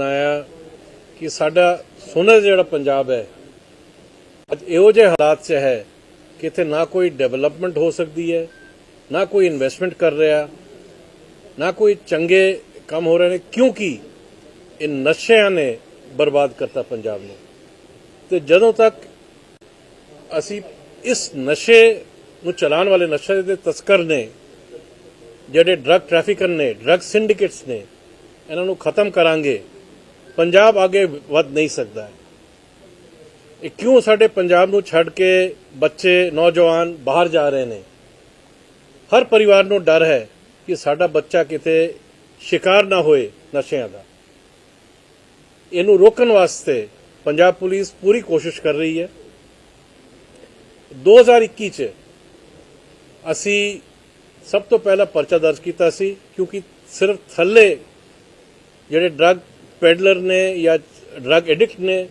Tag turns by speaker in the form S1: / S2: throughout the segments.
S1: ਮਨਾਇਆ ਕਿ ਸਾਡਾ ਸੋਹਣਾ ਜਿਹੜਾ ਪੰਜਾਬ ਹੈ, ਅੱਜ ਇਹੋ ਜਿਹੇ ਹਾਲਾਤ 'ਚ ਹੈ ਕਿ ਇੱਥੇ ਨਾ ਕੋਈ ਡਿਵੈਲਪਮੈਂਟ ਹੋ ਸਕਦੀ ਹੈ, ਨਾ ਕੋਈ ਇਨਵੈਸਟਮੈਂਟ ਕਰ ਰਿਹਾ, ਨਾ ਕੋਈ ਚੰਗੇ ਕੰਮ ਹੋ ਰਹੇ ਨੇ, ਕਿਉਂਕਿ ਇਹ ਨਸ਼ਿਆਂ ਨੇ ਬਰਬਾਦ ਕਰਤਾ ਪੰਜਾਬ ਨੂੰ। ਤੇ ਜਦੋਂ ਤੱਕ ਅਸੀਂ ਇਸ ਨਸ਼ੇ ਨੂੰ ਚਲਾਉਣ ਵਾਲੇ ਨਸ਼ੇ ਦੇ ਤਸਕਰ ਨੇ, ਜਿਹੜੇ ਡਰੱਗ ਟ੍ਰੈਫਿਕਰ ਨੇ ਡਰੱਗ ਸਿੰਡੀਕੇਟਸ ਨੇ, ਇਹਨਾਂ ਨੂੰ ਖਤਮ ਕਰਾਂਗੇ ਪੰਜਾਬ ਅੱਗੇ ਵੱਧ ਨਹੀਂ ਸਕਦਾ ਹੈ। ਇਹ ਕਿਉਂ ਸਾਡੇ ਪੰਜਾਬ ਨੂੰ ਛੱਡ ਕੇ ਬੱਚੇ, ਨੌਜਵਾਨ ਬਾਹਰ ਜਾ ਰਹੇ ਨੇ? ਹਰ ਪਰਿਵਾਰ ਨੂੰ ਡਰ ਹੈ ਕਿ ਸਾਡਾ ਬੱਚਾ ਕਿਤੇ ਸ਼ਿਕਾਰ ਨਾ ਹੋਏ ਨਸ਼ਿਆਂ ਦਾ। ਇਹਨੂੰ ਰੋਕਣ ਵਾਸਤੇ ਪੰਜਾਬ ਪੁਲਿਸ ਪੂਰੀ ਕੋਸ਼ਿਸ਼ ਕਰ ਰਹੀ ਹੈ। 2021 ਚ ਅਸੀਂ ਸਭ ਤੋਂ ਪਹਿਲਾਂ ਪਰਚਾ ਦਰਜ ਕੀਤਾ ਸੀ ਕਿਉਂਕਿ ਸਿਰਫ ਥੱਲੇ ਜਿਹੜੇ ਡਰੱਗ ਪੈਡਲਰ ਨੇ ਜਾਂ ਡਰੱਗ ਐਡਿਕਟ ਨੇ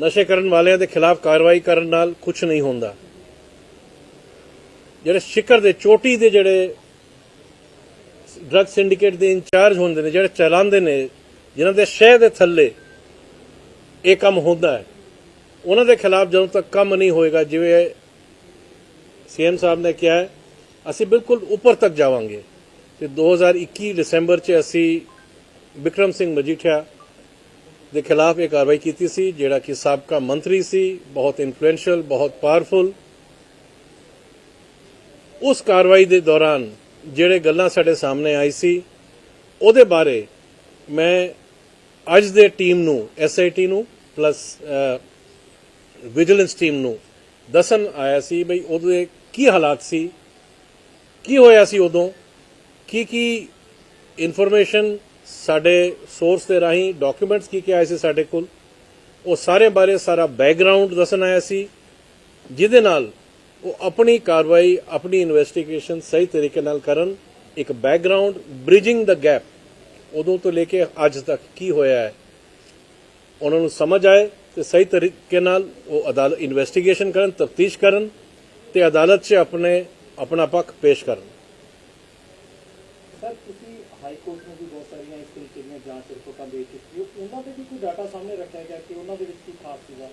S1: ਨਸ਼ੇ ਕਰਨ ਵਾਲਿਆਂ ਦੇ ਖਿਲਾਫ ਕਾਰਵਾਈ ਕਰਨ ਨਾਲ ਕੁਝ ਨਹੀਂ ਹੁੰਦਾ। ਜਿਹੜੇ ਸ਼ਿਖਰ ਦੇ, ਚੋਟੀ ਦੇ ਜਿਹੜੇ ਡਰੱਗ ਸਿੰਡੀਕੇਟ ਦੇ ਇੰਚਾਰਜ ਹੁੰਦੇ ਨੇ, ਜਿਹੜੇ ਚਲਾਉਂਦੇ ਨੇ, ਜਿਨ੍ਹਾਂ ਦੇ ਸ਼ਹਿ ਦੇ ਥੱਲੇ ਇਹ ਕੰਮ ਹੁੰਦਾ ਹੈ, ਉਹਨਾਂ ਦੇ ਖਿਲਾਫ ਜਦੋਂ ਤੱਕ ਕੰਮ ਨਹੀਂ ਹੋਏਗਾ, ਜਿਵੇਂ ਸੀਐਮ ਸਾਹਿਬ ਨੇ ਕਿਹਾ ਅਸੀਂ ਬਿਲਕੁਲ ਉੱਪਰ ਤੱਕ ਜਾਵਾਂਗੇ। ਤੇ 2021 ਦਸੰਬਰ 'ਚ ਅਸੀਂ ਵਿਕਰਮ ਸਿੰਘ ਮਜੀਠੀਆ ਦੇ ਖਿਲਾਫ ਇਹ ਕਾਰਵਾਈ ਕੀਤੀ ਸੀ, ਜਿਹੜਾ ਕਿ ਸਾਬਕਾ ਮੰਤਰੀ ਸੀ, ਬਹੁਤ ਇਨਫਲੂਐਂਸ਼ੀਅਲ ਬਹੁਤ ਪਾਵਰਫੁਲ ਉਸ ਕਾਰਵਾਈ ਦੇ ਦੌਰਾਨ ਜਿਹੜੇ ਗੱਲਾਂ ਸਾਡੇ ਸਾਹਮਣੇ ਆਈ ਸੀ, ਉਹਦੇ ਬਾਰੇ ਮੈਂ ਅੱਜ ਦੇ ਟੀਮ ਨੂੰ ਐਸਆਈਟੀ ਨੂੰ ਪਲੱਸ ਵਿਜੀਲੈਂਸ ਟੀਮ ਨੂੰ ਦੱਸਣ ਆਇਆ ਸੀ ਬਈ ਉਹਦੇ ਕੀ ਹਾਲਾਤ ਸੀ, ਕੀ ਹੋਇਆ ਸੀ ਉਦੋਂ ਕੀ ਕੀ ਇਨਫੋਰਮੇਸ਼ਨ ਸਾਡੇ ਸੋਰਸ ਦੇ ਰਾਹੀਂ ਡਾਕੂਮੈਂਟਸ ਕੀ ਕੀ ਆਏ ਸੀ ਸਾਡੇ ਕੋਲ? ਉਹ ਸਾਰੇ ਬਾਰੇ ਸਾਰਾ ਬੈਕਗ੍ਰਾਉਂਡ ਦੱਸਣ ਆਇਆ ਸੀ, ਜਿਹਦੇ ਨਾਲ ਉਹ ਆਪਣੀ ਕਾਰਵਾਈ, ਆਪਣੀ ਇਨਵੈਸਟੀਗੇਸ਼ਨ ਸਹੀ ਤਰੀਕੇ ਨਾਲ ਕਰਨ, ਇੱਕ ਬੈਕਗ੍ਰਾਉਂਡ ਬ੍ਰਿਜਿੰਗ ਦਾ ਗੈਪ ਉਦੋਂ ਤੋਂ ਲੈ ਕੇ ਅੱਜ ਤੱਕ ਕੀ ਹੋਇਆ ਹੈ, ਉਹਨਾਂ ਨੂੰ ਸਮਝ ਆਏ ਤੇ ਸਹੀ ਤਰੀਕੇ ਨਾਲ ਉਹ ਅਦਾਲਤ ਇਨਵੈਸਟੀਗੇਸ਼ਨ ਕਰਨ, ਤਫਤੀਸ਼ ਕਰਨ ਤੇ ਅਦਾਲਤ 'ਚ ਆਪਣੇ, ਆਪਣਾ ਪੱਖ ਪੇਸ਼ ਕਰਨ
S2: ਸਰ ਤੁਸੀਂ ਹਾਈ ਕੋਰਟ ਨੂੰ ਵੀ ਬਹੁਤ ਸਾਰੀਆਂ ਇਸ ਤਰੀਕੇ ਦੀਆਂ ਜਾਂਚ ਰਿਪੋਰਟਾਂ ਦੇ ਚੁੱਕੀ ਹੋ ਉਹਨਾਂ ਦੇ ਵੀ ਕੋਈ ਡਾਟਾ ਸਾਹਮਣੇ ਰੱਖਿਆ ਗਿਆ ਕਿ ਉਹਨਾਂ ਦੇ ਵਿੱਚ ਕੀ ਖਾਸ ਸੀਗਾ?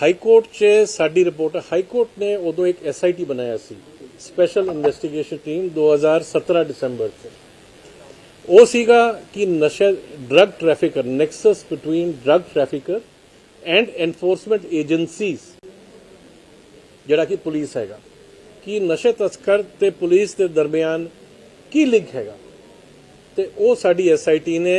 S1: ਹਾਈ ਕੋਰਟ 'ਚ ਸਾਡੀ ਰਿਪੋਰਟ ਹਾਈ ਕੋਰਟ ਨੇ ਉਦੋਂ ਇੱਕ ਐਸਆਈਟੀ ਬਣਾਇਆ ਸੀ ਸਪੈਸ਼ਲ ਇਨਵੈਸਟੀਗੇਸ਼ਨ ਟੀਮ 2017 ਦਸੰਬਰ 'ਚ। ਉਹ ਸੀਗਾ ਕਿ ਨਸ਼ਾ drug trafficker nexus between drug trafficker and enforcement agencies ਜਿਹੜਾ ਕਿ ਪੁਲਿਸ ਹੈਗਾ, ਕਿ ਨਸ਼ੇ ਤਸਕਰ ਤੇ ਪੁਲਿਸ ਦੇ ਦਰਮਿਆਨ ਕੀ ਲਿੰਕ ਹੈਗਾ। ਤੇ ਉਹ ਸਾਡੀ ਐਸਆਈਟੀ ਨੇ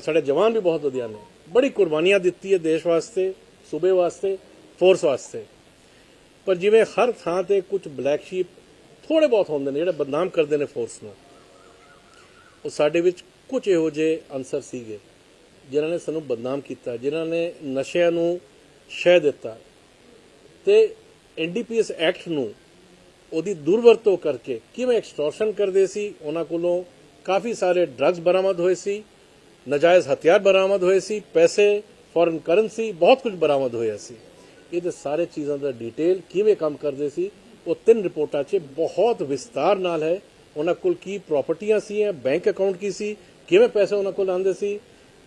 S1: ਸਾਡੇ ਜਵਾਨ ਵੀ ਬਹੁਤ ਵਧੀਆ ਨੇ। ਬੜੀ ਕੁਰਬਾਨੀਆਂ ਦਿੱਤੀ ਹੈ ਦੇਸ਼ ਵਾਸਤੇ, ਸੂਬੇ ਵਾਸਤੇ ਫੋਰਸ ਵਾਸਤੇ। ਪਰ ਜਿਵੇਂ ਹਰ ਥਾਂ ਤੇ ਕੁਝ ਬਲੈਕ ਸ਼ੀਪ ਥੋੜੇ ਬਹੁਤ ਹੁੰਦੇ ਨੇ, ਜਿਹੜੇ ਬਦਨਾਮ ਕਰਦੇ ਨੇ ਫੋਰਸ ਨੂੰ। ਉਹ ਸਾਡੇ ਵਿੱਚ ਕੁਝ ਇਹੋ ਜਿਹੇ ਅਨਸਰ ਸੀਗੇ, ਜਿਨ੍ਹਾਂ ਨੇ ਸਾਨੂੰ ਬਦਨਾਮ ਕੀਤਾ, ਜਿਨ੍ਹਾਂ ਨੇ ਨਸ਼ਿਆਂ ਨੂੰ ਸ਼ਹਿ ਦਿੱਤਾ। ਤੇ ਐਨਡੀਪੀਐਸ ਐਕਟ ਨੂੰ ਉਹਦੀ ਦੁਰਵਰਤੋਂ ਕਰਕੇ ਕਿਵੇਂ ਐਕਸਟੋਰਸ਼ਨ ਕਰਦੇ ਸੀ, ਉਹਨਾਂ ਕੋਲੋਂ ਕਾਫੀ ਸਾਰੇ ਡਰੱਗਸ ਬਰਾਮਦ ਹੋਏ ਸੀ। ਨਜਾਇਜ਼ ਹਥਿਆਰ ਬਰਾਮਦ ਹੋਏ ਸੀ, ਪੈਸੇ ਫੋਰਨ ਕਰੰਸੀ ਬਹੁਤ ਕੁਝ ਬਰਾਮਦ ਹੋਇਆ ਸੀ। ਇਹਦੇ ਸਾਰੇ ਚੀਜ਼ਾਂ ਦਾ ਡਿਟੇਲ ਕਿਵੇਂ ਕੰਮ ਕਰਦੇ ਸੀ, ਉਹ ਤਿੰਨ ਰਿਪੋਰਟਾਂ 'ਚ ਬਹੁਤ ਵਿਸਤਾਰ ਨਾਲ ਹੈ। ਉਹਨਾਂ ਕੋਲ ਕੀ ਪ੍ਰਾਪਰਟੀਆਂ ਸੀ ਬੈਂਕ ਅਕਾਊਂਟ ਕੀ ਸੀ, ਕਿਵੇਂ ਪੈਸੇ ਉਹਨਾਂ ਕੋਲ ਆਉਂਦੇ ਸੀ,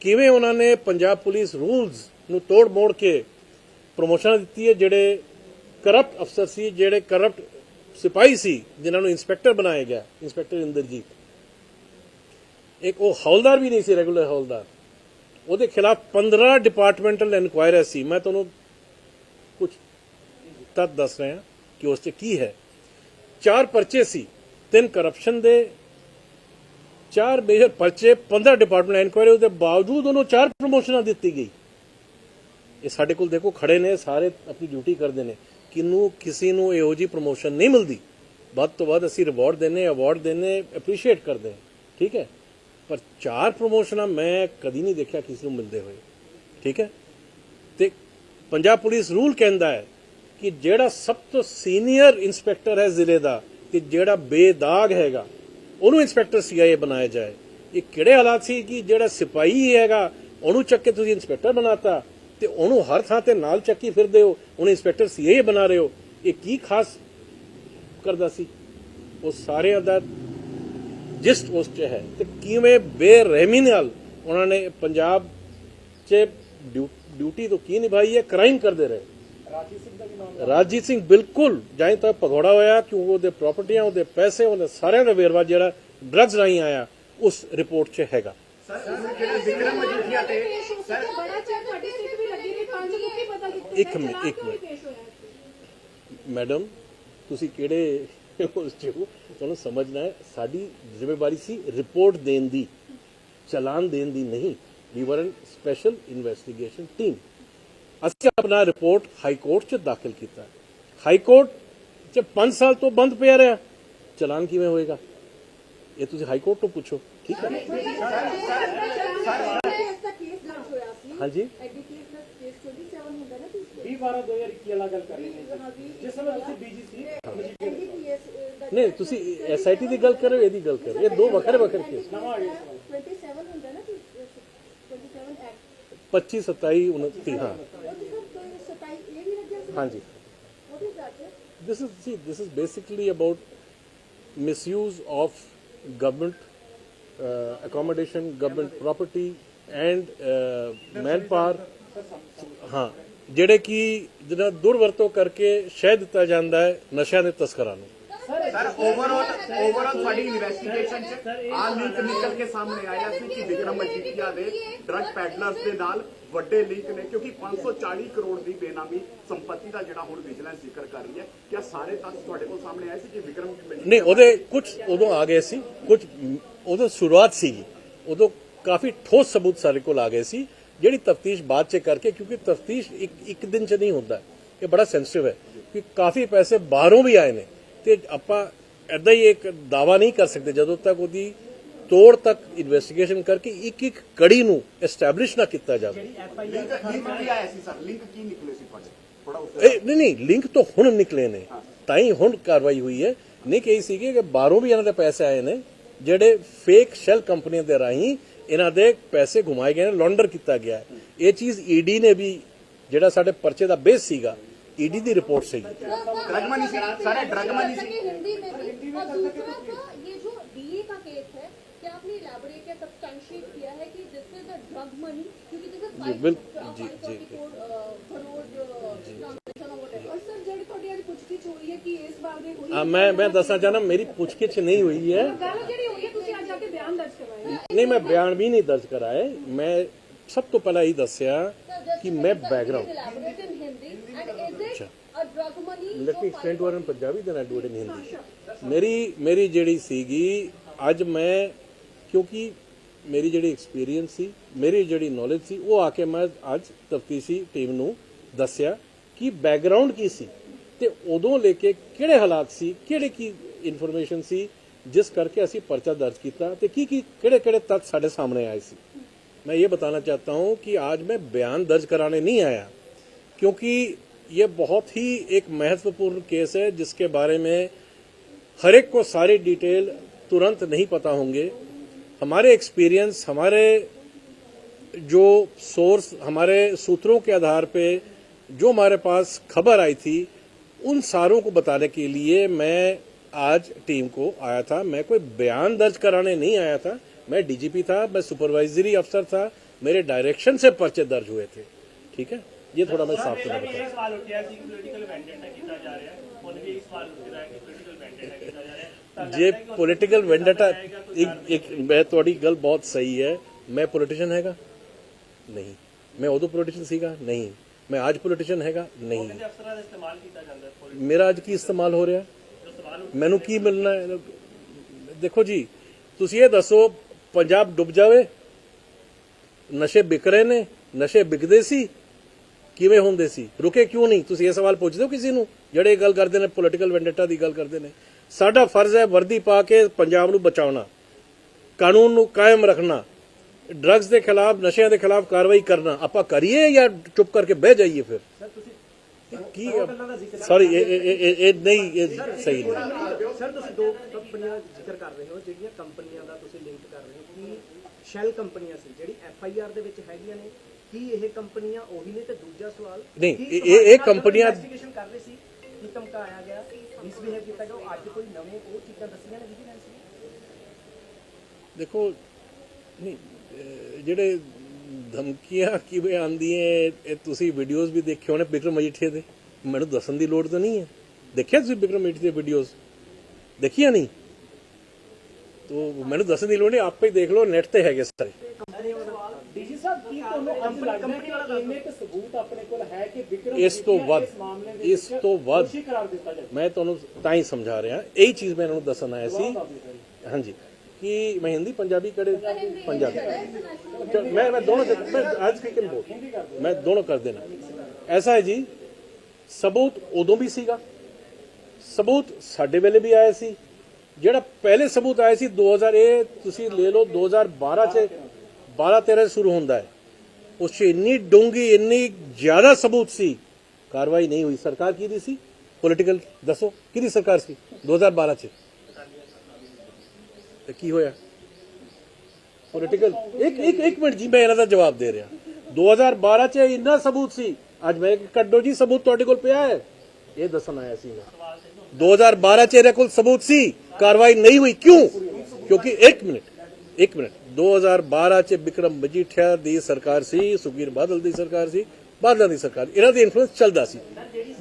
S1: ਕਿਵੇਂ ਉਹਨਾਂ ਨੇ ਪੰਜਾਬ ਪੁਲਿਸ ਰੂਲਸ ਨੂੰ ਤੋੜ ਮੋੜ ਕੇ ਪ੍ਰਮੋਸ਼ਨ ਦਿੱਤੀ ਹੈ, ਜਿਹੜੇ ਕਰਪਟ ਅਫਸਰ ਸੀ, ਜਿਹੜੇ ਕਰਪਟ ਸਿਪਾਹੀ ਸੀ, ਜਿਨ੍ਹਾਂ ਨੂੰ ਇੰਸਪੈਕਟਰ ਬਣਾਇਆ ਗਿਆ ਇੰਸਪੈਕਟਰ ਇੰਦਰਜੀਤ। ਇੱਕ ਉਹ ਹੌਲਦਾਰ ਵੀ ਨਹੀਂ ਸੀ ਰੈਗੂਲਰ ਹੌਲਦਾਰ। ਉਹਦੇ ਖਿਲਾਫ 15 ਡਿਪਾਰਟਮੈਂਟਲ ਇਨਕੁਆਇਰੀ ਸੀ। ਮੈਂ ਤੁਹਾਨੂੰ ਕੁਝ ਤੱਤ ਦੱਸ ਰਿਹਾ ਕਿ ਉਸ 'ਚ ਕੀ ਹੈ। ਚਾਰ ਪਰਚੇ ਸੀ। ਤਿੰਨ ਕਰਪਸ਼ਨ ਦੇ, ਚਾਰ ਮੇਜਰ ਪਰਚੇ 15 ਡਿਪਾਰਟਮੈਂਟ ਇਨਕੁਆਇਰੀ ਉਹਦੇ ਬਾਵਜੂਦ ਉਹਨੂੰ ਚਾਰ ਪ੍ਰਮੋਸ਼ਨਾਂ ਦਿੱਤੀ ਗਈ। ਇਹ ਸਾਡੇ ਕੋਲ ਦੇਖੋ ਖੜੇ ਨੇ, ਸਾਰੇ ਆਪਣੀ ਡਿਊਟੀ ਕਰਦੇ ਨੇ। ਕਿਨੂੰ, ਕਿਸੇ ਨੂੰ ਇਹੋ ਜੀ ਪ੍ਰਮੋਸ਼ਨ ਨਹੀਂ ਮਿਲਦੀ। ਵੱਧ ਤੋਂ ਵੱਧ ਅਸੀਂ ਰਿਵਾਰਡ ਦਿੰਨੇ ਅਵਾਰਡ ਦਿੰਨੇ ਐਪਰੀਸ਼ੀਏਟ ਕਰਦੇ ਠੀਕ ਹੈ? ਪਰ ਚਾਰ ਪ੍ਰਮੋਸ਼ਨਾਂ ਮੈਂ ਕਦੀ ਨਹੀਂ ਦੇਖਿਆ ਕਿਸੇ ਨੂੰ ਮਿਲਦੇ ਹੋਏ। ਠੀਕ ਹੈ? ਤੇ ਪੰਜਾਬ ਪੁਲਿਸ ਰੂਲ ਕਹਿੰਦਾ ਹੈ ਕਿ ਜਿਹੜਾ ਸਭ ਤੋਂ ਸੀਨੀਅਰ ਇਨਸਪੈਕਟਰ ਹੈ ਜ਼ਿਲ੍ਹੇ ਦਾ ਕਿ ਜਿਹੜਾ ਬੇਦਾਗ ਹੈਗਾ, ਉਹਨੂੰ ਇਨਸਪੈਕਟਰ ਸੀਆਈਏ ਬਣਾਇਆ ਜਾਏ। ਇਹ ਕਿਹੜੇ ਹਾਲਾਤ ਸੀ ਕਿ ਜਿਹੜਾ ਸਿਪਾਹੀ ਹੈਗਾ, ਉਹਨੂੰ ਚੱਕ ਕੇ ਤੁਸੀਂ ਇਨਸਪੈਕਟਰ ਬਣਾਤਾ ਤੇ ਉਹਨੂੰ ਹਰ ਥਾਂ ਤੇ ਨਾਲ ਚੱਕੀ ਫਿਰਦੇ ਹੋ ਉਹਨੂੰ ਇਨਸਪੈਕਟਰ ਸੀਆਈਏ ਬਣਾ ਰਹੇ ਹੋ। ਇਹ ਕੀ ਖਾਸ ਕਰਦਾ ਸੀ? ਉਹ ਸਾਰਿਆਂ ਦਾ ਜਿਸਟ ਉਸ 'ਚ ਹੈ। ਤੇ ਕਿਵੇਂ ਬੇਰਹਿਮੀ ਨਾਲ ਉਹਨਾਂ ਨੇ ਪੰਜਾਬ 'ਚ ਡਿਊ- ਡਿਊਟੀ ਤੋਂ ਕੀ ਨਿਭਾਈ ਹੈ? ਕ੍ਰਾਈਮ ਕਰਦੇ ਰਹੇ।
S2: ਰਾਜੀਵ ਸਿੰਘ ਦਾ ਵੀ ਨਾਮ
S1: ਰਾਜੀਤ ਸਿੰਘ ਬਿਲਕੁਲ ਜਾਇ ਤੱਕ ਭਗੌੜਾ ਹੋਇਆ ਕਿਉਂ ਉਹਦੇ ਪ੍ਰਾਪਰਟੀਆਂ ਉਹਦੇ ਪੈਸੇ ਉਹਦੇ ਸਾਰਿਆਂ ਦਾ ਵੇਰਵਾ ਜਿਹੜਾ ਡਰੱਗਸ ਰਾਹੀਂ ਆਇਆ ਉਸ ਰਿਪੋਰਟ 'ਚ ਹੈਗਾ।
S3: ਵਿਕਰਮ ਮਜੀਠੀਆ ਤੇ
S4: ਸਰ ਬੜਾ ਚਿਰ ਤੁਹਾਡੀ ਸਿੱਟ ਵੀ ਲੱਗੀ ਨਹੀਂ ਪੰਜ ਮੁੱਖ ਹੀ ਪਤਾ ਕੀਤੇ।
S1: ਇੱਕ ਮਿੰਟ, ਇੱਕ ਮਿੰਟ। ਮੈਡਮ ਤੁਸੀਂ ਕਿਹੜੇ ਉਸ ਹੋ ਤੁਹਾਨੂੰ ਸਮਝਣਾ ਹੈ ਸਾਡੀ ਜ਼ਿੰਮੇਵਾਰੀ ਸੀ ਰਿਪੋਰਟ ਦੇਣ ਦੀ ਚਲਾਨ ਦੇਣ ਦੀ ਨਹੀਂ ਵੀ ਵਰ ਐਨ ਸਪੈਸ਼ਲ ਇਨਵੈਸਟੀਗੇਸ਼ਨ ਟੀਮ ਅਸੀਂ ਆਪਣਾ ਰਿਪੋਰਟ ਹਾਈ ਕੋਰਟ 'ਚ ਦਾਖਲ ਕੀਤਾ ਹਾਈ ਕੋਰਟ 'ਚ 5 ਸਾਲ ਤੋਂ ਬੰਦ ਪਿਆ ਰਿਹਾ ਚਲਾਨ ਕਿਵੇਂ ਹੋਏਗਾ ਇਹ ਤੁਸੀਂ ਹਾਈ ਕੋਰਟ ਤੋਂ ਪੁੱਛੋ ਠੀਕ ਹੈ ਹਾਂਜੀ
S4: ਐਡੀਕੇਟ ਦਾ ਕੇਸ 27 ਹੁੰਦਾ ਨਾ ਤੁਸੀਂ
S2: 20 12 2021 ਵਾਲਾ ਗੱਲ ਕਰ ਰਹੇ ਨੇ। ਜਿਸ ਸਮੇਂ ਤੁਸੀਂ ਬੀਜੀ ਸੀ
S1: ਨਹੀਂ ਤੁਸੀਂ ਐਸਆਈਟੀ ਦੀ ਗੱਲ ਕਰ ਰਹੇ ਹੋ ਇਹਦੀ ਗੱਲ ਕਰ ਰਹੇ ਹੋ ਇਹ ਦੋ ਵੱਖਰੇ ਵੱਖਰੇ ਕੇਸ
S2: ਨਵਾਂ ਆ ਗਿਆ ਇਸ ਵਾਰ
S4: 27 ਹੁੰਦਾ ਨਾ ਕਿ 27 ਐਕਟ
S1: 25 27 29 ਹਾਂ
S4: ਉਹਦੇ ਸਰ 27 ਇਹ ਵੀ ਲੱਗਿਆ ਸੀ
S1: ਹਾਂਜੀ
S4: what is that sir?
S1: this is see this is basically about misuse of government uh, accommodation government property and uh, manpower ਹਾਂ ਜਿਹੜੇ ਕਿ ਜਿਹੜਾ ਦੁਰਵਰਤੋਂ ਕਰਕੇ ਸ਼ਹਿ ਦਿੱਤਾ ਜਾਂਦਾ ਹੈ ਨਸ਼ਿਆਂ ਦੇ ਤਸਕਰਾਂ ਨੂੰ।
S3: ਸਰ ਓਵਰਆਲ ਓਵਰਆਲ ਸਾਡੀ ਇਨਵੈਸਟੀਗੇਸ਼ਨ ਚ ਆ ਲਿੰਕ ਨਿਕਲ ਕੇ ਸਾਹਮਣੇ ਆਇਆ ਸੀ ਕਿ ਵਿਕਰਮ ਮਜੀਠੀਆ ਦੇ ਡਰੱਗ ਪੈਡਲਰਸ ਦੇ ਨਾਲ ਵੱਡੇ ਲਿੰਕ ਨੇ ਕਿਉਂਕਿ 540 ਕਰੋੜ ਦੀ ਬੇਨਾਮੀ ਸੰਪਤੀ ਦਾ ਜਿਹੜਾ ਹੁਣ ਵਿਜੀਲੈਂਸ ਜ਼ਿਕਰ ਕਰ ਰਹੀ ਹੈ। ਕਿਆ ਸਾਰੇ ਤੱਥ ਤੁਹਾਡੇ ਕੋਲ ਸਾਹਮਣੇ ਆਏ ਸੀ ਕਿ ਵਿਕਰਮ
S1: ਨਹੀਂ ਉਹਦੇ ਕੁਝ ਉਦੋਂ ਆ ਗਏ ਸੀ ਕੁਝ ਉਦੋਂ ਸ਼ੁਰੂਆਤ ਸੀ ਉਦੋਂ ਕਾਫੀ ਠੋਸ ਸਬੂਤ ਸਾਡੇ ਕੋਲ ਆ ਗਏ ਸੀ ਜਿਹੜੀ ਤਫਤੀਸ਼ ਬਾਅਦ ਚ ਕਰਕੇ ਕਿਉਂਕਿ ਤਫਤੀਸ਼ ਇੱਕ ਇੱਕ ਦਿਨ ਚ ਨਹੀਂ ਹੁੰਦਾ। ਇਹ ਬੜਾ ਸੈਂਸਿਟਿਵ ਹੈ। ਕਿ ਕਾਫੀ ਪੈਸੇ ਬਾਹਰੋਂ ਵੀ ਆਏ ਨੇ। ਤੇ ਆਪਾਂ ਐਦਾਂ ਹੀ ਇੱਕ ਦਾਵਾ ਨਹੀਂ ਕਰ ਸਕਦੇ ਜਦੋਂ ਤੱਕ ਉਹਦੀ ਤੋੜ ਤੱਕ ਇਨਵੈਸਟੀਗੇਸ਼ਨ ਕਰਕੇ ਇੱਕ ਇੱਕ ਕੜੀ ਨੂੰ ਐਸਟੈਬਲਿਸ਼ ਨਾ ਕੀਤਾ ਜਾਵੇ।
S3: ਲਿੰਕ ਲਿੰਕ ਕੀ ਆਇਆ ਸੀ ਸਰ। ਲਿੰਕ ਕੀ ਨਿਕਲੇ ਸੀ ਤੁਹਾਡੇ? ਥੋੜਾ ਉਸ
S1: ਇਹ ਨਹੀਂ ਨਹੀਂ ਲਿੰਕ ਤਾਂ ਹੁਣ ਨਿਕਲੇ ਨੇ। ਤਾਂ ਹੀ ਹੁਣ ਕਾਰਵਾਈ ਹੋਈ ਹੈ। ਨਹੀਂ ਕਹੀ ਸੀਗੀ ਕਿ ਬਾਹਰੋਂ ਵੀ ਇਹਨਾਂ ਦੇ ਪੈਸੇ ਆਏ ਨੇ ਜਿਹੜੇ ਫੇਕ ਸ਼ੈਲ ਕੰਪਨੀਆਂ ਦੇ ਰਾਹੀਂ ਇਹਨਾਂ ਦੇ ਪੈਸੇ ਘੁਮਾਏ ਗਏ ਨੇ ਲੌਂਡਰ ਕੀਤਾ ਗਿਆ ਹੈ ਇਹ ਚੀਜ਼ ਈਡੀ ਨੇ ਵੀ ਜਿਹੜਾ ਸਾਡੇ ਪਰਚੇ ਦਾ ਬੇਸ ਸੀਗਾ ईडी की रिपोर्ट से
S3: ड्रग मनी से सारे ड्रग मनी से
S4: हिंदी में भी और दूसरा था ये जो डीए का केस है क्या आपने इलैबोरेट या सब्सटेंशिएट किया है कि this is a drug money क्योंकि दिस इज
S1: जी बिल्कुल जी जी
S4: मैं मैं
S1: दसना चाहना मेरी पूछगिछ नहीं हुई है ਨਹੀਂ ਮੈਂ ਬਿਆਨ ਵੀ ਨਹੀਂ ਦਰਜ ਕਰਾਏ। ਮੈਂ ਸਭ ਤੋਂ ਪਹਿਲਾਂ ਇਹ ਦੱਸਿਆ ਕਿ ਮੈਂ background
S4: elaborate in Hindi and is it a drug money
S1: let me explain to in Punjabi than I do it in Hindi ਮੇਰੀ ਮੇਰੀ ਜਿਹੜੀ ਸੀਗੀ ਅੱਜ ਮੈਂ ਕਿਉਂਕਿ ਮੇਰੀ ਜਿਹੜੀ ਐਕਸਪੀਰੀਅੰਸ ਸੀ ਮੇਰੀ ਜਿਹੜੀ ਨੌਲੇਜ ਸੀ ਉਹ ਆ ਕੇ ਮੈਂ ਅੱਜ ਤਫਤੀਸ਼ੀ ਟੀਮ ਨੂੰ ਦੱਸਿਆ ਕਿ ਬੈਕਗ੍ਰਾਉਂਡ ਕੀ ਸੀ ਤੇ ਉਦੋਂ ਲੈ ਕੇ ਕਿਹੜੇ ਹਾਲਾਤ ਸੀ ਕਿਹੜੇ ਕੀ ਇਨਫੋਰਮੇਸ਼ਨ ਸੀ ਜਿਸ ਕਰਕੇ ਅਸੀਂ ਪਰਚਾ ਦਰਜ ਕੀਤਾ ਤੇ ਕੀ ਕੀ ਕਿਹੜੇ ਕਿਹੜੇ ਤੱਥ ਸਾਡੇ ਸਾਹਮਣੇ ਆਏ ਸੀ मैं ये बताना चाहता हूं कि आज मैं बयान दर्ज कराने नहीं आया क्योंकि ये बहुत ही एक महत्वपूर्ण केस है जिसके बारे में हर एक को सारी डिटेल तुरंत नहीं पता होंगे हमारे एक्सपीरियंस हमारे जो सोर्स हमारे सूत्रों के आधार पे जो हमारे पास खबर आई थी उन सारों को बताने के लिए मैं आज टीम को आया था मैं कोई बयान दर्ज कराने नहीं आया था मैं डीजीपी था मैं सुपरवाइजरी अफसर था मेरे डायरेक्शन से पर्चे दर्ज हुए थे ठीक है ये थोड़ा मैं साफ करना
S5: ਇਹ ਸਵਾਲ ਉੱਠਿਆ ਸੀ ਕਿ ਪੋਲੀਟੀਕਲ ਵੈਂਡੇਟਾ ਕੀਤਾ ਜਾ ਰਿਹਾ ਹੈ ਹੁਣ ਵੀ ਇਹ ਸਵਾਲ ਉੱਠ ਰਿਹਾ ਹੈ ਕਿ ਪੋਲੀਟੀਕਲ ਵੈਂਡੇਟਾ ਕੀਤਾ ਜਾ ਰਿਹਾ ਹੈ ਤਾਂ
S1: ਜੇ ਪੋਲੀਟੀਕਲ ਵੈਂਡੇਟਾ ਇੱਕ ਇੱਕ ਮੈਂ ਤੁਹਾਡੀ ਗੱਲ ਬਹੁਤ ਸਹੀ ਹੈ ਮੈਂ ਪੋਲੀਟੀਸ਼ੀਅਨ ਹੈਗਾ ਨਹੀਂ ਮੈਂ ਉਦੋਂ ਪੋਲੀਟੀਸ਼ੀਅਨ ਸੀਗਾ ਨਹੀਂ ਮੈਂ ਅੱਜ ਪੋਲੀਟੀਸ਼ੀਅਨ ਹੈਗਾ ਨਹੀਂ
S5: ਕਹਿੰਦੇ ਅਫਸਰਾਂ ਦਾ ਇਸਤੇਮਾਲ ਕੀਤਾ ਜਾਂਦਾ ਹੈ ਪੁਲਿਸ
S1: ਮੇਰਾ ਅੱਜ ਕੀ ਇਸਤੇਮਾਲ ਹੋ ਰਿਹਾ
S5: ਜੋ ਸਵਾਲ
S1: ਮੈਨੂੰ ਕੀ ਮਿਲਣਾ ਹੈ? ਦੇਖੋ ਜੀ, ਤੁਸੀਂ ਇਹ ਦੱਸੋ, ਪੰਜਾਬ ਡੁੱਬ ਜਾਵੇ? ਨਸ਼ੇ ਵਿਕ ਰਹੇ ਨੇ, ਨਸ਼ੇ ਵਿਕਦੇ ਸੀ, ਕਿਵੇਂ ਹੁੰਦੇ ਸੀ? ਰੁਕੇ ਕਿਉਂ ਨਹੀਂ? ਤੁਸੀਂ ਇਹ ਸਵਾਲ ਪੁੱਛਦੇ ਹੋ ਕਿਸੇ ਨੂੰ? ਜਿਹੜੇ ਗੱਲ ਕਰਦੇ ਨੇ ਪੋਲੀਟੀਕਲ ਵੈਂਡੇਟਾ ਦੀ ਗੱਲ ਕਰਦੇ ਨੇ। ਸਾਡਾ ਫਰਜ਼ ਹੈ ਵਰਦੀ ਪਾ ਕੇ ਪੰਜਾਬ ਨੂੰ ਬਚਾਉਣਾ, ਕਾਨੂੰਨ ਨੂੰ ਕਾਇਮ ਰੱਖਣਾ ਡਰੱਗਸ ਦੇ ਖਿਲਾਫ, ਨਸ਼ਿਆਂ ਦੇ ਖਿਲਾਫ ਕਾਰਵਾਈ ਕਰਨਾ। ਆਪਾਂ ਕਰੀਏ ਜਾਂ ਚੁੱਪ ਕਰਕੇ ਬਹਿ ਜਾਈਏ ਫਿਰ? ਕੀ ਸੌਰੀ ਇਹ ਇਹ- ਇਹ ਨਹੀਂ ਇਹ ਸਹੀ ਨਹੀਂ।
S6: ਸਰ ਤੁਸੀਂ ਦੋ ਕੰਪਨੀਆਂ ਦਾ ਜ਼ਿਕਰ ਕਰ ਰਹੇ ਹੋ ਜਿਹੜੀਆਂ ਕੰਪਨੀਆਂ ਦਾ ਤੁਸੀਂ ਲਿੰਕ ਕਰ ਰਹੇ ਹੋ ਕਿ ਸ਼ੈਲ ਕੰਪਨੀਆਂ ਸੀ ਜਿਹੜੀ ਐਫ ਆਈ ਆਰ ਦੇ ਵਿੱਚ ਹੈਗੀਆਂ ਨੇ ਕੀ ਇਹ ਕੰਪਨੀਆਂ ਉਹੀ ਨੇ? ਤੇ ਦੂਜਾ ਸਵਾਲ
S1: ਨਹੀਂ, ਇਹ- ਇਹ- ਕੰਪਨੀਆਂ-
S6: ਇਨਵੈਸਟੀਗੇਸ਼ਨ ਕਰ ਰਹੇ ਸੀ ਕਿ ਧਮਕਾਇਆ ਗਿਆ ਮਿਸਬਿਹੇਵ ਕੀਤਾ ਗਿਆ ਅੱਜ ਕੋਈ ਨਵੇਂ ਉਹ ਚੀਜ਼ਾਂ ਦੱਸੀਆਂ ਨੇ ਵਿਜੀਲੈਂਸ ਨੇ
S1: ਦੇਖੋ ਨਹੀਂ ਜਿਹੜੇ ਧਮਕੀਆਂ ਕਿਵੇਂ ਆਉਂਦੀਆਂ ਇਹ ਤੁਸੀਂ ਵੀਡੀਓਜ਼ ਵੀ ਦੇਖੇ ਹੋਣੇ ਬਿਕਰਮ ਮਜੀਠੀਆ ਦੇ? ਮੈਨੂੰ ਦੱਸਣ ਦੀ ਲੋੜ ਤਾਂ ਨਹੀਂ ਹੈ ਦੇਖਿਆ ਤੁਸੀਂ ਬਿਕਰਮ ਮਜੀਠੀਆ ਦੇ ਵੀਡੀਓਜ਼ ਦੇਖੀਆਂ ਨਹੀਂ? ਤੋ ਮੈਨੂੰ ਦੱਸਣ ਦੀ ਲੋੜ ਨਹੀਂ ਆਪੇ ਹੀ ਦੇਖ ਲਓ ਨੈਟ ਤੇ ਹੈਗੇ ਸਾਰੇ।
S2: ਡੀਜੀ ਸਾਹਿਬ ਕੀ ਤੁਹਾਨੂੰ ਅੰਬ ਲੱਗਦਾ ਹੈ ਕਿ ਇੰਨੇ ਕੁ ਸਬੂਤ ਆਪਣੇ ਕੋਲ ਹੈ ਕਿ ਵਿਕਰਮ
S1: ਇਸ ਤੋਂ ਵੱਧ
S2: ਇਸ
S1: ਤੋਂ ਵੱਧ ਮੈਂ ਤੁਹਾਨੂੰ ਤਾਂ ਹੀ ਸਮਝਾ ਰਿਹਾ। ਇਹੀ ਚੀਜ਼ ਮੈਂ ਇਹਨਾਂ ਨੂੰ ਦੱਸਣ ਆਇਆ ਸੀ। ਹਾਂਜੀ। ਕਿ ਮੈਂ ਹਿੰਦੀ ਪੰਜਾਬੀ ਕੜੇ ਪੰਜਾਬੀ। ਚਲ, ਮੈਂ ਮੈਂ ਦੋਨੋਂ ਕਰ- ਮੈਂ ਅੱਜ ਕੀ ਕਰ ਬੋਲ ਮੈਂ ਦੋਨੋਂ ਕਰ ਦੇਣਾ। ਐਸਾ ਹੈ ਜੀ ਸਬੂਤ ਉਦੋਂ ਵੀ ਸੀਗਾ। ਸਬੂਤ ਸਾਡੇ ਵੇਲੇ ਵੀ ਆਇਆ ਸੀ। ਜਿਹੜਾ ਪਹਿਲੇ ਸਬੂਤ ਆਇਆ ਸੀ 2000 ਇਹ ਤੁਸੀਂ ਲੈ ਲਓ 2012 ਚ 12 13 ਸ਼ੁਰੂ ਹੁੰਦਾ ਹੈ। ਉਸ 'ਚ ਇੰਨੀ ਡੂੰਗੀ ਇੰਨੀ ਜ਼ਿਆਦਾ ਸਬੂਤ ਸੀ। ਕਾਰਵਾਈ ਨਹੀਂ ਹੋਈ। ਸਰਕਾਰ ਕਿਹਦੀ ਸੀ? ਪੋਲੀਟੀਕਲ ਦੱਸੋ। ਕਿਹਦੀ ਸਰਕਾਰ ਸੀ? 2012 ਚ। ਤੇ ਕੀ ਹੋਇਆ? ਪੋਲੀਟੀਕਲ ਇੱਕ ਇੱਕ ਇੱਕ ਮਿੰਟ ਜੀ, ਮੈਂ ਇਹਨਾਂ ਦਾ ਜਵਾਬ ਦੇ ਰਿਹਾ। 2012 ਚ ਇੰਨਾ ਸਬੂਤ ਸੀ। ਅੱਜ ਮੈਂ ਕੱਢੋ ਜੀ, ਸਬੂਤ ਤੁਹਾਡੇ ਕੋਲ ਪਿਆ ਹੈ। ਇਹ ਦੱਸਣ ਆਇਆ ਸੀ ਮੈਂ। 2012 ਚ ਇਹਦੇ ਕੋਲ ਸਬੂਤ ਸੀ। ਕਾਰਵਾਈ ਨਹੀਂ ਹੋਈ। ਕਿਉਂ? ਕਿਉਂਕਿ ਇੱਕ ਮਿੰਟ ਇੱਕ ਮਿੰਟ। 2012 ਚ ਵਿਕਰਮ ਮਜੀਠੀਆ ਦੀ ਸਰਕਾਰ ਸੀ, ਸੁਖਬੀਰ ਬਾਦਲ ਦੀ ਸਰਕਾਰ ਸੀ, ਬਾਦਲਾਂ ਦੀ ਸਰਕਾਰ। ਇਹਨਾਂ ਦੀ ਇਨਫਲੂਐਂਸ ਚੱਲਦਾ ਸੀ।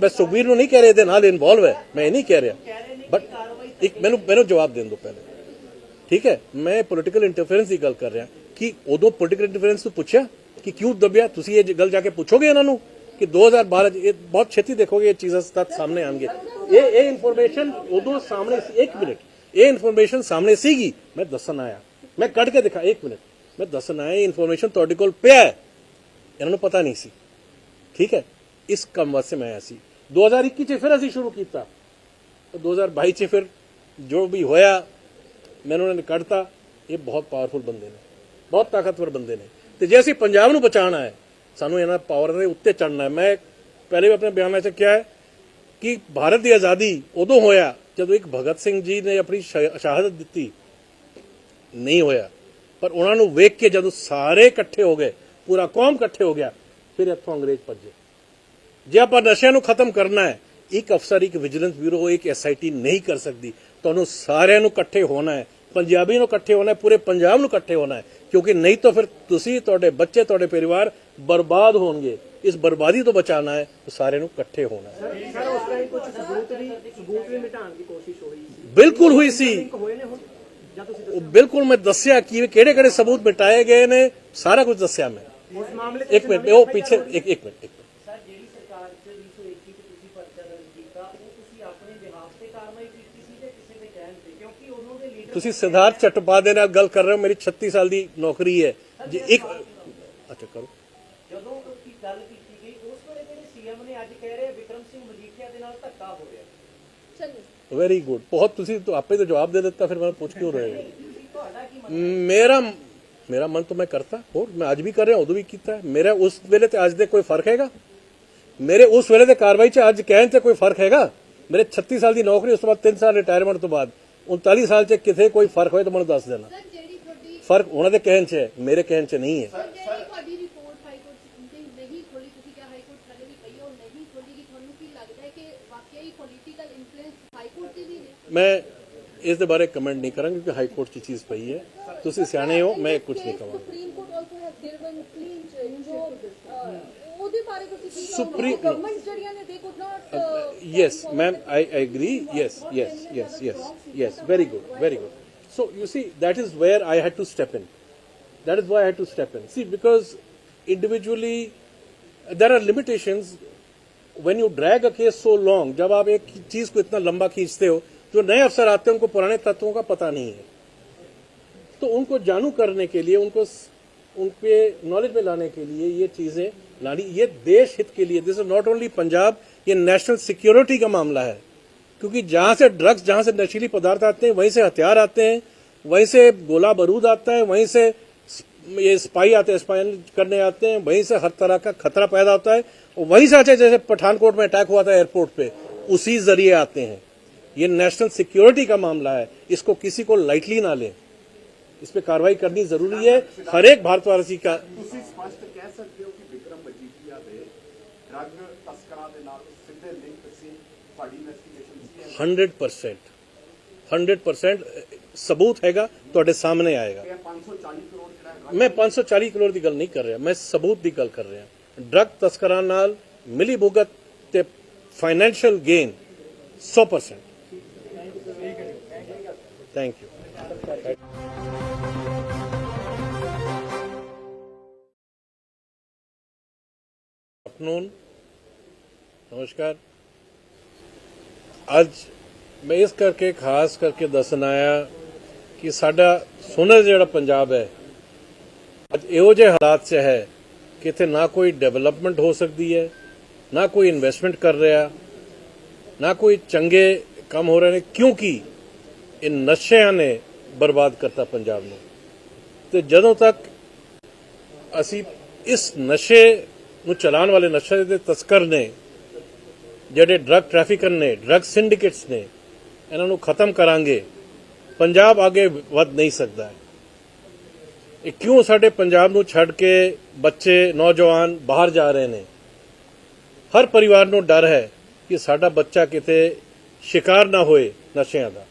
S1: ਮੈਂ ਸੁਖਬੀਰ ਨੂੰ ਨਹੀਂ ਕਹਿ ਰਿਹਾ, ਇਹਦੇ ਨਾਲ ਇਨਵੋਲਵ ਹੈ। ਮੈਂ ਇਹ ਨਹੀਂ ਕਹਿ ਰਿਹਾ। ਬਟ ਇੱਕ ਮੈਨੂੰ ਮੈਨੂੰ ਜਵਾਬ ਦੇਣ ਦਿਓ ਪਹਿਲੇ। ਠੀਕ ਹੈ, ਮੈਂ ਪੋਲੀਟੀਕਲ ਇੰਟਰਫੇਰੈਂਸ ਦੀ ਗੱਲ ਕਰ ਰਿਹਾ, ਕਿ ਉਦੋਂ ਪੋਲੀਟੀਕਲ ਇੰਟਰਫੇਰੈਂਸ ਤੋਂ ਪੁੱਛਿਆ ਕਿ ਕਿਉਂ ਦਬਿਆ? ਤੁਸੀਂ ਇਹ ਗੱਲ ਜਾ ਕੇ ਪੁੱਛੋਗੇ ਇਹਨਾਂ ਨੂੰ ਕਿ 2012 ਚ ਇਹ ਬਹੁਤ ਛੇਤੀ ਦੇਖੋਗੇ ਇਹ ਚੀਜ਼ਾਂ ਤੱਕ ਸਾਹਮਣੇ ਆਣਗੇ ਇਹ ਇਹ ਇਨਫੋਰਮੇਸ਼ਨ ਉਦੋਂ ਸਾਹਮਣੇ ਸੀ, ਇੱਕ ਮਿੰਟ। ਇਹ ਇਨਫੋਰਮੇਸ਼ਨ ਸਾਹਮਣੇ ਸੀਗੀ। ਮੈਂ ਦੱਸਣ ਆਇਆ। ਮੈਂ ਕੱਢ ਕੇ ਦਿਖਾ, ਇੱਕ ਮਿੰਟ। ਮੈਂ ਦੱਸਣ ਆਇਆ, ਇਹ ਇਨਫੋਰਮੇਸ਼ਨ ਤੁਹਾਡੇ ਕੋਲ ਪਿਆ ਇਹਨਾਂ ਨੂੰ ਪਤਾ ਨਹੀਂ ਸੀ। ਠੀਕ ਹੈ, ਇਸ ਕੰਮ ਵਾਸਤੇ ਮੈਂ ਆਇਆ ਸੀ। 2021 ਚ ਫਿਰ ਅਸੀਂ ਸ਼ੁਰੂ ਕੀਤਾ। ਤੇ 2022 ਚ ਫਿਰ ਜੋ ਵੀ ਹੋਇਆ ਮੈਨੂੰ ਉਹਨਾਂ ਨੇ ਕੱਢਤਾ, ਇਹ ਬਹੁਤ ਪਾਵਰਫੁਲ ਬੰਦੇ ਨੇ, ਬਹੁਤ ਤਾਕਤਵਰ ਬੰਦੇ ਨੇ। ਤੇ ਜੇ ਅਸੀਂ ਪੰਜਾਬ ਨੂੰ ਬਚਾਉਣਾ ਹੈ, ਸਾਨੂੰ ਇਹਨਾਂ ਪਾਵਰ ਦੇ ਉੱਤੇ ਚੜਨਾ ਹੈ। ਮੈਂ ਪਹਿਲੇ ਵੀ ਆਪਣੇ ਬਿਆਨਾਂ 'ਚ ਕਿਹਾ ਹੈ ਕਿ ਭਾਰਤ ਦੀ ਆਜ਼ਾਦੀ ਉਦੋਂ ਹੋਇਆ ਜਦੋਂ ਇੱਕ ਭਗਤ ਸਿੰਘ ਜੀ ਨੇ ਆਪਣੀ ਸ਼ਹਾਦਤ ਦਿੱਤੀ। ਨਹੀਂ ਹੋਇਆ। ਪਰ ਉਹਨਾਂ ਨੂੰ ਵੇਖ ਕੇ ਜਦੋਂ ਸਾਰੇ ਇਕੱਠੇ ਹੋ ਗਏ, ਪੂਰਾ ਕੌਮ ਇਕੱਠੇ ਹੋ ਗਿਆ, ਫਿਰ ਇੱਥੋਂ ਅੰਗਰੇਜ਼ ਭੱਜੇ। ਜੇ ਆਪਾਂ ਨਸ਼ਿਆਂ ਨੂੰ ਖਤਮ ਕਰਨਾ ਹੈ, ਇੱਕ ਅਫਸਰ, ਇੱਕ ਵਿਜੀਲੈਂਸ ਬਿਊਰੋ, ਇੱਕ ਐਸਆਈਟੀ ਨਹੀਂ ਕਰ ਸਕਦੀ, ਤੁਹਾਨੂੰ ਸਾਰਿਆਂ ਨੂੰ ਇਕੱਠੇ ਹੋਣਾ ਹੈ। ਪੰਜਾਬੀ ਨੂੰ ਇਕੱਠੇ ਹੋਣਾ ਹੈ ਪੂਰੇ ਪੰਜਾਬ ਨੂੰ ਇਕੱਠੇ ਹੋਣਾ ਹੈ ਕਿਉਂਕਿ ਨਹੀਂ ਤਾਂ ਫਿਰ ਤੁਸੀਂ ਤੁਹਾਡੇ ਬੱਚੇ ਤੁਹਾਡੇ ਪਰਿਵਾਰ ਬਰਬਾਦ ਹੋਣਗੇ ਇਸ ਬਰਬਾਦੀ ਤੋਂ ਬਚਾਉਣਾ ਹੈ ਤਾਂ ਸਾਰਿਆਂ ਨੂੰ ਇਕੱਠੇ ਹੋਣਾ ਹੈ
S6: ਸਰ ਉਸ ਟਾਈਮ ਕੁਝ ਸਬੂਤ ਵੀ ਸਬੂਤ ਵੀ ਮਿਟਾਉਣ ਦੀ ਕੋਸ਼ਿਸ਼ ਹੋਈ ਸੀ
S1: ਬਿਲਕੁਲ ਹੋਈ ਸੀ
S6: ਲਿੰਕ ਹੋਏ ਨੇ ਹੁਣ ਜਾਂ ਤੁਸੀਂ
S1: ਉਹ ਬਿਲਕੁਲ ਮੈਂ ਦੱਸਿਆ ਕਿ ਕਿਹੜੇ ਕਿਹੜੇ ਸਬੂਤ ਮਿਟਾਏ ਗਏ ਨੇ ਸਾਰਾ ਕੁਝ ਦੱਸਿਆ ਮੈਂ
S6: ਉਸ ਮਾਮਲੇ 'ਚ
S1: ਇੱਕ ਮਿੰਟ ਉਹ ਪਿੱਛੇ ਇੱਕ ਇੱਕ ਮਿੰਟ ਇੱਕ ਮਿੰਟ
S6: ਸਰ ਜਿਹੜੀ ਸਰਕਾਰ 'ਚ 221 'ਚ ਤੁਸੀਂ ਪਰਚਾ ਦਰਜ ਕੀਤਾ ਉਹ ਤੁਸੀਂ ਆਪਣੇ ਬਿਹਾਫ ਤੇ ਕਾਰਵਾਈ ਕੀਤੀ ਸੀ ਤੇ ਕਿਸੇ ਦੇ ਕਹਿਣ ਤੇ ਕਿਉਂਕਿ ਉਹਨਾਂ ਦੇ ਲੀਡਰ
S1: ਤੁਸੀਂ ਸਿਧਾਰਥ ਚਟਪਾ ਦੇ ਨਾਲ ਗੱਲ ਕਰ ਰਹੇ ਹੋ ਮੇਰੀ 36 ਸਾਲ ਦੀ ਨੌਕਰੀ ਹੈ। ਜੇ ਇੱਕ ਅੱਛਾ ਕਰੋ।
S6: ਜਦੋਂ ਉਸਦੀ ਗੱਲ ਕੀਤੀ ਗਈ ਉਸ ਵੇਲੇ ਜਿਹੜੇ ਸੀਐਮ ਨੇ ਅੱਜ ਕਹਿ ਰਹੇ ਵਿਕਰਮ ਸਿੰਘ ਮਜੀਠੀਆ ਦੇ ਨਾਲ ਧੱਕਾ ਹੋ ਰਿਹਾ।
S4: ਚਲੋ
S1: ਵੈਰੀ ਗੁੱਡ ਬਹੁਤ ਤੁਸੀਂ ਆਪੇ ਤਾਂ ਜਵਾਬ ਦੇ ਦਿੱਤਾ ਫਿਰ ਮੈਂ ਪੁੱਛ ਕਿਉਂ ਰਹੇ ਮੇਰਾ ਮੇਰਾ ਮਨ ਤਾਂ ਮੈਂ ਕਰਤਾ। ਹੋਰ ਮੈਂ ਅੱਜ ਵੀ ਕਰ ਰਿਹਾ ਉਦੋਂ ਵੀ ਕੀਤਾ ਮੇਰਾ ਉਸ ਵੇਲੇ ਤੇ ਅੱਜ ਦੇ ਕੋਈ ਫ਼ਰਕ ਹੈਗਾ? ਮੇਰੇ ਉਸ ਵੇਲੇ ਦੇ ਕਾਰਵਾਈ 'ਚ ਅੱਜ ਕਹਿਣ ਤੇ ਕੋਈ ਫ਼ਰਕ ਹੈਗਾ? ਮੇਰੇ 36 ਸਾਲ ਦੀ ਨੌਕਰੀ ਉਸ ਤੋਂ ਬਾਅਦ 3 ਸਾਲ ਰਿਟਾਇਰਮੈਂਟ ਤੋਂ ਬਾਅਦ। 39 ਸਾਲ 'ਚ ਕਿਥੇ ਕੋਈ ਫ਼ਰਕ ਹੋਏ ਤਾਂ ਮੈਨੂੰ ਦੱਸ ਦੇਣਾ। ਫ਼ਰਕ ਉਹਨਾਂ ਦੇ ਕਹਿਣ 'ਚ ਹੈ ਮੇਰੇ ਕਹਿਣ 'ਚ ਨਹੀਂ ਹੈ। ਮੈਂ ਇਸ ਦੇ ਬਾਰੇ ਕਮੈਂਟ ਨਹੀਂ ਕਰਾਂਗਾ ਕਿਉਂਕਿ ਹਾਈ ਕੋਰਟ 'ਚ ਚੀਜ਼ ਪਈ ਹੈ। ਤੁਸੀਂ ਸਿਆਣੇ ਹੋ ਮੈਂ ਕੁਝ ਨਹੀਂ ਕਹਾਂਗਾ supreme yes ma'am I agree yes yes yes yes yes very good very good so you see that is where I had to step in that is why had to step in see because individually there are limitation when you drag a case so long जब आप एक चीज़ को इतना लंबा खींचते हो जो नए अफसर आते हैं उनको पुराने तत्वों का पता नहीं है। तो उनको जानू करने के लिए उनको उनके नॉलेज में लाने के लिए ये चीज़ें लानी, ये देश हित के लिए this is not only Punjab, ये नेशनल सिक्योरिटी का मामला है। क्योंकि जहाँ से ड्रग्स जहाँ से नशीली पदार्थ आते हैं, वहीं से हथियार आते हैं, वहीं से गोला बारूद आता है, वहीं से ये स्पाई आते हैं स्पाइन करने आते हैं, वहीं से हर तरह का खतरा पैदा होता है, और वहीं से आते जैसे पठानकोट में अटैक हुआ था एयरपोर्ट पे, उसी ज़रिए आते हैं। ये नेशनल सिक्योरिटी का मामला है, इसको किसी को लाइटली ना लें। इस पे कार्रवाई करनी जरूरी है हर एक भारतवासी का
S3: ਤੁਸੀਂ ਸਪਸ਼ਟ ਕਹਿ ਸਕਦੇ ਹੋ ਕਿ ਵਿਕਰਮ ਮਜੀਠੀਆ ਦੇ ਡਰੱਗ ਤਸਕਰਾਂ ਦੇ ਨਾਲ ਸਿੱਧੇ ਲਿੰਕ ਸੀ ਸਾਡੀ ਇਨਵੈਸਟੀਗੇਸ਼ਨ ਸੀ
S1: 100% 100% ਸਬੂਤ ਹੈਗਾ ਤੁਹਾਡੇ ਸਾਹਮਣੇ ਆਏਗਾ
S3: ਇਹ 540 ਕਰੋੜ ਜਿਹੜਾ ਹੈ
S1: ਮੈਂ 540 ਕਰੋੜ ਦੀ ਗੱਲ ਨਹੀਂ ਕਰ ਰਿਹਾ ਮੈਂ ਸਬੂਤ ਦੀ ਗੱਲ ਕਰ ਰਿਹਾ ਡਰੱਗ ਤਸਕਰਾਂ ਨਾਲ ਮਿਲੀ ਭੁਗਤ ਤੇ financial gain 100% thank you afternoon. ਨਮਸਕਾਰ ਅੱਜ ਮੈਂ ਇਸ ਕਰਕੇ ਖਾਸ ਕਰਕੇ ਦੱਸਣ ਆਇਆ ਕਿ ਸਾਡਾ ਸੋਹਣਾ ਜਿਹੜਾ ਪੰਜਾਬ ਹੈ ਅੱਜ ਇਹੋ ਜਿਹੇ ਹਾਲਾਤ 'ਚ ਹੈ ਕਿ ਇੱਥੇ ਨਾ ਕੋਈ ਡਿਵੈਲਪਮੈਂਟ ਹੋ ਸਕਦੀ ਹੈ ਨਾ ਕੋਈ ਇਨਵੈਸਟਮੈਂਟ ਕਰ ਰਿਹਾ ਨਾ ਕੋਈ ਚੰਗੇ ਕੰਮ ਹੋ ਰਹੇ ਨੇ ਕਿਉਂਕਿ ਇਹ ਨਸ਼ਿਆਂ ਨੇ ਬਰਬਾਦ ਕਰਤਾ ਪੰਜਾਬ ਨੂੰ ਤੇ ਜਦੋਂ ਤੱਕ ਅਸੀਂ ਇਸ ਨਸ਼ੇ ਨੂੰ ਚਲਾਉਣ ਵਾਲੇ ਨਸ਼ੇ ਦੇ ਤਸਕਰ ਨੇ, ਜਿਹੜੇ ਡਰੱਗ ਟ੍ਰੈਫਿਕਰ ਨੇ ਡਰੱਗ ਸਿੰਡੀਕੇਟਸ ਨੇ, ਇਹਨਾਂ ਨੂੰ ਖਤਮ ਕਰਾਂਗੇ। ਪੰਜਾਬ ਅੱਗੇ ਵੱਧ ਨਹੀਂ ਸਕਦਾ। ਹੈ ਇਹ ਕਿਉਂ ਸਾਡੇ ਪੰਜਾਬ ਨੂੰ ਛੱਡ ਕੇ ਬੱਚੇ, ਨੌਜਵਾਨ ਬਾਹਰ ਜਾ ਰਹੇ ਨੇ? ਹਰ ਪਰਿਵਾਰ ਨੂੰ ਡਰ ਹੈ ਕਿ ਸਾਡਾ ਬੱਚਾ ਕਿਤੇ ਸ਼ਿਕਾਰ ਨਾ ਹੋਏ ਨਸ਼ਿਆਂ ਦਾ।